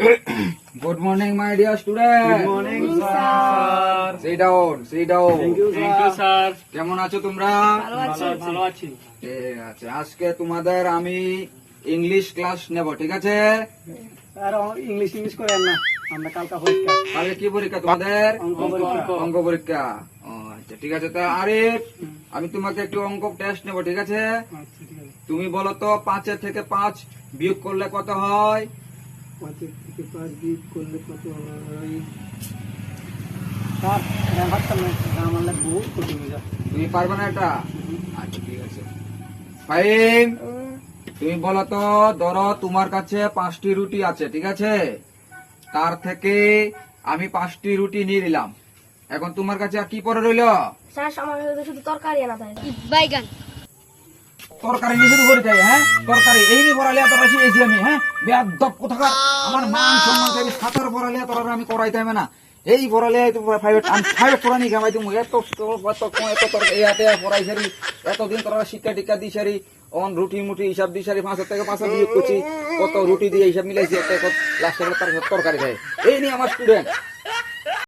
Good morning, my dear student. Morning sir sit down. Thank you sir কেমন আছো তোমরা? ভালো ভালো আছি। ঠিক আছে। আজকে তোমাদের আমি ইংলিশ ক্লাস নেব ঠিক আছে? স্যার ইংলিশ ইংলিশ করেন না। আমরা কালকা পরীক্ষা। কালকে কি পরীক্ষা তোমাদের? অঙ্ক পরীক্ষা। আচ্ছা ঠিক আছে। তা আরিফ আমি তোমাকে একটু অঙ্ক টেস্ট নেব ঠিক আছে? আচ্ছা ঠিক আছে। তুমি বলো তো পাঁচের থেকে পাঁচ বিয়োগ করলে কত হয়? পাঁচের থেকে পাঁচ বিয়োগ করলে কত হয় স্যার এটা ভাবতাম না এটা আমার লাগে বহুত কঠিন হয়ে তুমি পারবে না এটা? আচ্ছা ঠিক আছে। ফাইন। তুমি বলো তো ধরো তোমার কাছে পাঁচটি রুটি আছে ঠিক আছে? তার থেকে আমি পাঁচটি রুটি নিয়ে নিলাম। এখন তোমার কাছে আর কি পরে রইল? স্যার আমার শুধু তরকারি আনা তাই বাইগান। তরকারি করে যাই হ্যাঁ? তরকারি এই নিয়ে বেশি এসি আমি হ্যাঁ? কোথাকার। আমার মান সম্মান থেকে সাঁতার তোরা আমি করাইতে হবে না। এই আমি এত এত এত এত পড়াই সারি। এতদিন তোরা শিক্ষা টিক্ষা দিই সারি। অন রুটি মুটি হিসাব দিই সারি পাঁচ থেকে পাঁচ বিয়োগ করছি। কত রুটি দিয়ে হিসাব মিলাইছি একটা লাস্টে তার তরকারি দেয়। এই নিয়ে আমার স্টুডেন্ট